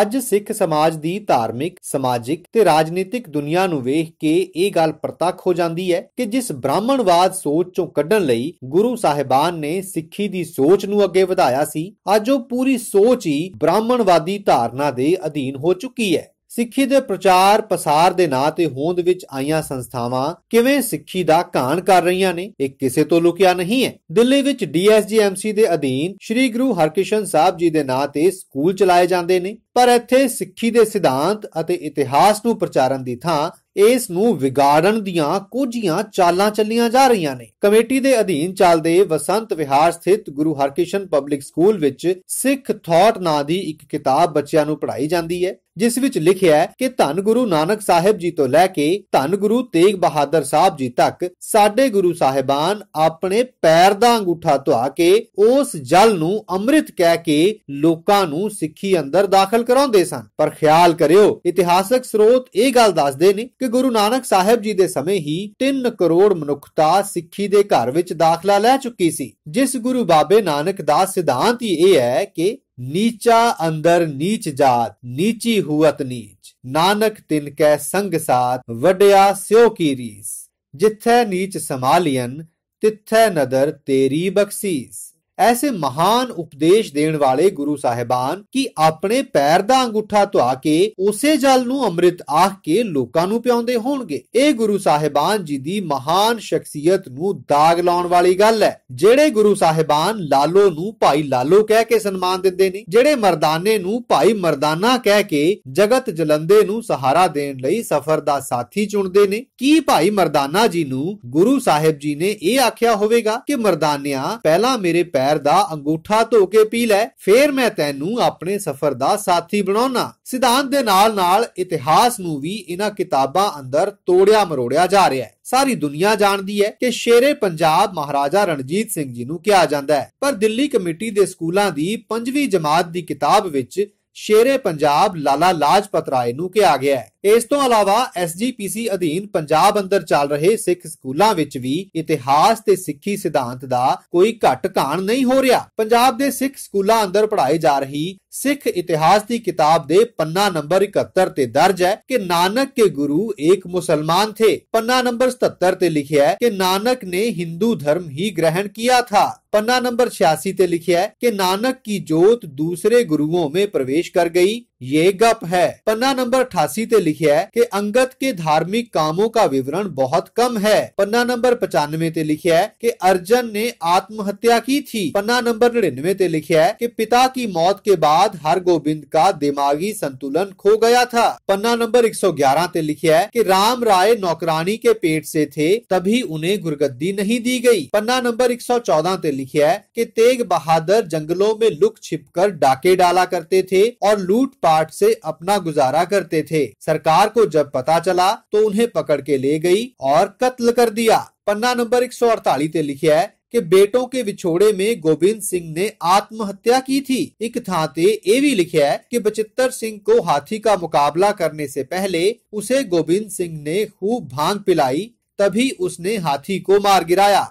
ਅੱਜ ਸਿੱਖ ਸਮਾਜ ਦੀ ਧਾਰਮਿਕ, ਸਮਾਜਿਕ ਤੇ ਰਾਜਨੀਤਿਕ ਦੁਨੀਆ ਨੂੰ ਵੇਖ ਕੇ ਇਹ ਗੱਲ ਪ੍ਰਤੱਖ ਹੋ ਜਾਂਦੀ ਹੈ ਕਿ ਜਿਸ ਬ੍ਰਾਹਮਣਵਾਦ ਸੋਚ ਚੋਂ ਕੱਢਣ ਲਈ ਗੁਰੂ ਸਾਹਿਬਾਨ ਨੇ ਸਿੱਖੀ ਦੀ ਸੋਚ ਨੂੰ ਅੱਗੇ ਵਧਾਇਆ ਸੀ, ਅੱਜ ਉਹ ਪੂਰੀ ਸੋਚ ਹੀ ਬ੍ਰਾਹਮਣਵਾਦੀ ਧਾਰਨਾ ਦੇ ਅਧੀਨ ਹੋ ਚੁੱਕੀ ਹੈ। ਸਿੱਖੀ ਦੇ ਪ੍ਰਚਾਰ ਪਸਾਰ ਦੇ ਨਾਂ ਤੇ ਹੋਂਦ ਵਿੱਚ ਆਈਆਂ ਸੰਸਥਾਵਾਂ ਕਿਵੇਂ ਸਿੱਖੀ ਦਾ ਘਾਣ ਕਰ ਰਹੀਆਂ ਨੇ, ਇਹ ਕਿਸੇ ਤੋਂ ਲੁਕਿਆ ਨਹੀਂ ਹੈ। ਦਿੱਲੀ ਵਿੱਚ ਡੀਐਸਜੀਐਮਸੀ ਦੇ ਅਧੀਨ ਸ੍ਰੀ ਗੁਰੂ ਹਰਕ੍ਰਿਸ਼ਨ ਸਾਹਿਬ ਜੀ ਦੇ ਨਾਂ ਤੇ ਸਕੂਲ ਚਲਾਏ ਜਾਂਦੇ ਨੇ, ਪਰ ਇੱਥੇ ਸਿੱਖੀ ਦੇ ਸਿਧਾਂਤ ਅਤੇ ਇਤਿਹਾਸ ਨੂੰ ਪ੍ਰਚਾਰਨ ਦੀ ਥਾਂ ਇਸ ਨੂੰ ਵਿਗਾੜਨ ਦੀਆਂ ਕੁਝੀਆਂ ਚਾਲਾਂ ਚੱਲੀਆਂ ਜਾ ਰਹੀਆਂ ਨੇ। ਕਮੇਟੀ ਦੇ ਅਧੀਨ ਚੱਲਦੇ ਵਸੰਤ ਵਿਹਾਰ ਸਥਿਤ ਗੁਰੂ ਹਰਕ੍ਰਿਸ਼ਨ ਪਬਲਿਕ ਸਕੂਲ ਵਿੱਚ ਸਿੱਖ ਥਾਟ ਨਾਂ ਦੀ ਇੱਕ ਕਿਤਾਬ ਬੱਚਿਆਂ ਨੂੰ ਪੜ੍ਹਾਈ ਜਾਂਦੀ ਹੈ। ਜਿਸ ਵਿੱਚ ਲਿਖਿਆ ਹੈ ਕਿ ਧੰਨ ਗੁਰੂ ਨਾਨਕ ਸਾਹਿਬ ਜੀ ਤੋਂ ਲੈ ਕੇ ਧੰਨ ਗੁਰੂ ਤੇਗ ਬਹਾਦਰ ਸਾਹਿਬ ਜੀ ਤੱਕ ਸਾਡੇ ਗੁਰੂ ਸਾਹਿਬਾਨ ਆਪਣੇ ਪੈਰ ਦਾ ਅੰਗੂਠਾ ਧੁਆ ਕੇ ਉਸ ਜਲ ਨੂੰ ਅੰਮ੍ਰਿਤ ਕਹਿ ਕੇ ਲੋਕਾਂ ਨੂੰ ਸਿੱਖੀ ਅੰਦਰ ਦਾਖਲ ਕਰਾਉਂਦੇ ਸਨ। ਪਰ ਖਿਆਲ ਕਰਿਓ, ਇਤਿਹਾਸਕ ਸਰੋਤ ਇਹ ਗੱਲ ਦੱਸਦੇ ਨੇ ਕਿ ਗੁਰੂ ਨਾਨਕ ਸਾਹਿਬ ਜੀ ਦੇ ਸਮੇਂ ਹੀ 3 ਕਰੋੜ ਮਨੁੱਖਤਾ ਸਿੱਖੀ ਦੇ ਘਰ ਵਿੱਚ ਦਾਖਲਾ ਲੈ ਚੁੱਕੀ ਸੀ। ਜਿਸ ਗੁਰੂ ਬਾਬੇ ਨਾਨਕ ਦਾ ਸਿਧਾਂਤ ਹੀ ਇਹ ਹੈ ਕਿ नीचा अंदर नीच जात, नीची हुअत नीच। नानक तिनके संग साथ वड्या स्यो की रीस। जिथे नीच समालियन तिथे नदर तेरी बख्शीस। ਐਸੇ ਮਹਾਨ ਉਪਦੇਸ਼ ਦੇਣ ਵਾਲੇ ਗੁਰੂ ਸਾਹਿਬਾਨ ਕਿ ਆਪਣੇ ਪੈਰ ਦਾ ਅੰਗੂਠਾ ਧੁਆ ਕੇ ਉਸੇ ਜਲ ਨੂੰ ਅੰਮ੍ਰਿਤ ਆਖ ਕੇ ਲੋਕਾਂ ਨੂੰ ਪਿਆਉਂਦੇ ਹੋਣਗੇ। ਇਹ ਗੁਰੂ ਸਾਹਿਬਾਨ ਜੀ ਦੀ ਮਹਾਨ ਸ਼ਖਸੀਅਤ ਨੂੰ ਦਾਗ ਲਾਉਣ ਵਾਲੀ ਗੱਲ ਹੈ। ਜਿਹੜੇ ਗੁਰੂ ਸਾਹਿਬਾਨ ਲਾਲੋ ਨੂੰ ਭਾਈ ਲਾਲੋ ਕਹਿ ਕੇ ਸਨਮਾਨ ਦਿੰਦੇ ਨੇ, ਜਿਹੜੇ ਮਰਦਾਨੇ ਨੂੰ ਭਾਈ ਮਰਦਾਨਾ ਕਹਿ ਕੇ ਜਗਤ ਜਲੰਦੇ ਨੂੰ ਸਹਾਰਾ ਦੇਣ ਲਈ ਸਫ਼ਰ ਦਾ ਸਾਥੀ ਚੁਣਦੇ ਨੇ, ਕੀ ਭਾਈ ਮਰਦਾਨਾ ਜੀ ਨੂੰ ਗੁਰੂ ਸਾਹਿਬ ਜੀ ਨੇ ਇਹ ਆਖਿਆ ਹੋਵੇਗਾ ਕਿ ਮਰਦਾਨਿਆਂ, ਪਹਿਲਾਂ ਮੇਰੇ ਪੈਰ ਦਾ ਅੰਗੂਠਾ ਧੋ ਕੇ ਪੀ ਲੈ, ਫੇਰ ਮੈਂ ਤੈਨੂੰ ਆਪਣੇ ਸਫ਼ਰ ਦਾ ਸਾਥੀ ਬਣਾਉਣਾ ਸਿਧਾਂਤ ਦੇ ਨਾਲ ਨਾਲ ਇਤਿਹਾਸ ਨੂੰ ਵੀ ਇਹਨਾਂ ਕਿਤਾਬਾਂ ਅੰਦਰ ਤੋੜਿਆ ਮਰੋੜਿਆ ਜਾ ਰਿਹਾ ਹੈ। ਸਾਰੀ ਦੁਨੀਆ ਜਾਣਦੀ ਹੈ ਕਿ ਸ਼ੇਰੇ ਪੰਜਾਬ ਮਹਾਰਾਜਾ ਰਣਜੀਤ ਸਿੰਘ ਜੀ ਨੂੰ ਕਿਹਾ ਜਾਂਦਾ ਹੈ। ਪਰ ਦਿੱਲੀ ਕਮੇਟੀ ਦੇ ਸਕੂਲਾਂ ਦੀ 5ਵੀਂ ਜਮਾਤ ਦੀ ਕਿਤਾਬ ਵਿੱਚ ਸ਼ੇਰੇ ਪੰਜਾਬ ਲਾਲਾ ਲਾਜਪਤ ਰਾਏ ਨੂੰ ਕਿਹਾ ਗਿਆ ਹੈ। ਇਸ ਤੋਂ ਇਲਾਵਾ ਐਸਜੀਪੀਸੀ ਅਧੀਨ ਪੰਜਾਬ ਅੰਦਰ ਚੱਲ ਰਹੇ ਸਿੱਖ ਸਕੂਲਾਂ ਵਿੱਚ ਵੀ ਇਤਿਹਾਸ ਤੇ ਸਿੱਖੀ ਸਿਧਾਂਤ ਦਾ ਕੋਈ ਘਟ ਘਾਣ ਨਹੀਂ ਹੋ ਰਿਹਾ। ਪੰਜਾਬ ਦੇ ਸਿੱਖ ਸਕੂਲਾਂ ਅੰਦਰ ਪੜ੍ਹਾਈ ਜਾ ਰਹੀ ਸਿੱਖ ਇਤਿਹਾਸ ਦੀ ਕਿਤਾਬ ਦੇ ਪੰਨਾ ਨੰਬਰ 71 ਤੇ ਦਰਜ ਹੈ ਕਿ ਨਾਨਕ ਕੇ ਗੁਰੂ ਇੱਕ ਮੁਸਲਮਾਨ ਥੇ। ਪੰਨਾ ਨੰਬਰ 77 ਤੇ ਲਿਖਿਆ ਹੈ ਕਿ ਨਾਨਕ ਨੇ ਹਿੰਦੂ ਧਰਮ ਹੀ ਗ੍ਰਹਿਣ ਕੀਤਾ ਥਾ। पन्ना नंबर छियासी ते लिखा है कि नानक की जोत दूसरे गुरुओं में प्रवेश कर गई ये गप है। पन्ना नंबर अठासी ते लिखा है कि अंगत के धार्मिक कामों का विवरण बहुत कम है। पन्ना नंबर पचानवे ते लिखा है कि अर्जन ने आत्महत्या की थी। पन्ना नंबर निन्यानवे ते लिखा है कि पिता की मौत के बाद हर गोविंद का दिमागी संतुलन खो गया था। पन्ना नंबर 111 ते लिखा है कि राम राय नौकरानी के पेट से थे, तभी उन्हें गुरगद्दी नहीं दी गई। पन्ना नंबर 114 ते लिखा है कि तेग बहादुर जंगलों में लुक छिपकर डाके डाला करते थे और लूट पाठ से अपना गुजारा करते थे। सरकार को जब पता चला तो उन्हें पकड़ के ले गई और कत्ल कर दिया। पन्ना नंबर एक सौ अड़तालीस लिखा है कि बेटों के विछोड़े में गोविंद सिंह ने आत्महत्या की थी। एक थाते ये भी लिखा है कि बचित्तर सिंह को हाथी का मुकाबला करने से पहले उसे गोविंद सिंह ने खूब भाँग पिलाई, तभी उसने हाथी को मार गिराया।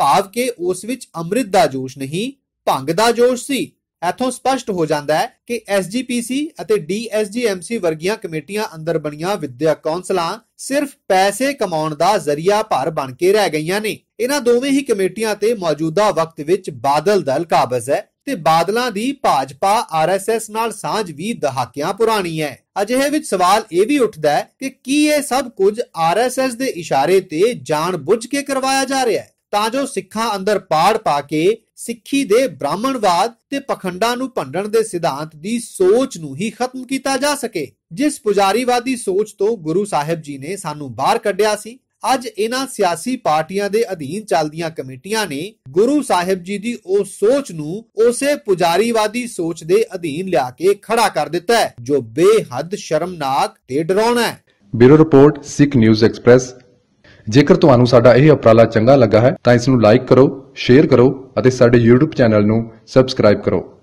पाव के उस विच अमृत दा जोश नहीं भंग दा जोश सी। ਇਥੋਂ ਸਪਸ਼ਟ ਹੋ ਜਾਂਦਾ ਹੈ ਕਿ ਐਸਜੀਪੀਸੀ ਅਤੇ ਡੀਐਸਜੀਐਮਸੀ ਵਰਗੀਆਂ ਕਮੇਟੀਆਂ ਅੰਦਰ ਬਣੀਆਂ ਵਿਦਿਅਕ ਕੌਂਸਲਾਂ ਸਿਰਫ ਪੈਸੇ ਕਮਾਉਣ ਦਾ ਜ਼ਰੀਆ ਭਰ ਬਣ ਕੇ ਰਹਿ ਗਈਆਂ ਨੇ। ਇਹਨਾਂ ਦੋਵੇਂ ਹੀ ਕਮੇਟੀਆਂ ਤੇ ਮੌਜੂਦਾ ਵਕਤ ਵਿੱਚ ਬਾਦਲ ਦਲ ਕਾਬਜ਼ ਹੈ ਤੇ ਬਾਦਲਾਂ ਦੀ ਭਾਜਪਾ ਆਰਐਸਐਸ ਨਾਲ ਸਾਂਝ ਵੀ ਦਹਾਕਿਆਂ ਪੁਰਾਣੀ ਹੈ। ਅਜਿਹੇ ਵਿੱਚ ਸਵਾਲ ਇਹ ਵੀ ਉੱਠਦਾ ਹੈ ਕਿ ਕੀ ਇਹ ਸਭ ਕੁਝ ਆਰਐਸਐਸ ਦੇ ਇਸ਼ਾਰੇ ਤੇ ਜਾਣ ਬੁੱਝ ਕੇ ਕਰਵਾਇਆ ਜਾ ਰਿਹਾ ਹੈ? ਤਾਂ ਜੋ ਸਿੱਖਾਂ ਅੰਦਰ ਪਾੜ ਪਾ ਕੇ ਸਿੱਖੀ ਦੇ ਬ੍ਰਾਹਮਣਵਾਦ ਤੇ ਪਖੰਡਾਂ ਨੂੰ ਭੰਡਣ ਦੇ ਸਿਧਾਂਤ ਦੀ ਸੋਚ ਨੂੰ ਹੀ ਖਤਮ ਕੀਤਾ ਜਾ ਸਕੇ। ਜਿਸ ਪੁਜਾਰੀਵਾਦੀ ਸੋਚ ਤੋਂ ਗੁਰੂ ਸਾਹਿਬ ਜੀ ਨੇ ਸਾਨੂੰ ਬਾਹਰ ਕੱਢਿਆ ਸੀ, ਅੱਜ ਇਹਨਾਂ ਸਿਆਸੀ ਪਾਰਟੀਆਂ ਦੇ ਅਧੀਨ ਚੱਲਦੀਆਂ ਕਮੇਟੀਆਂ ਨੇ ਗੁਰੂ ਸਾਹਿਬ ਜੀ ਦੀ ਉਹ ਸੋਚ ਨੂੰ ਉਸੇ ਪੁਜਾਰੀਵਾਦੀ ਸੋਚ ਦੇ ਅਧੀਨ ਲਿਆ ਕੇ ਖੜਾ ਕਰ ਦਿੱਤਾ ਹੈ, ਜੋ ਬੇਹੱਦ ਸ਼ਰਮਨਾਕ ਤੇ ਡਰਾਉਣਾ ਹੈ। Bureau report, Sikh News Express ਜੇਕਰ ਤੁਹਾਨੂੰ ਸਾਡਾ ਇਹ ਉਪਰਾਲਾ ਚੰਗਾ ਲੱਗਾ ਹੈ, ਤਾਂ ਇਸ ਨੂੰ ਲਾਈਕ ਕਰੋ ਸ਼ੇਅਰ ਕਰੋ ਅਤੇ ਸਾਡੇ YouTube ਚੈਨਲ ਨੂੰ ਸਬਸਕ੍ਰਾਈਬ ਕਰੋ।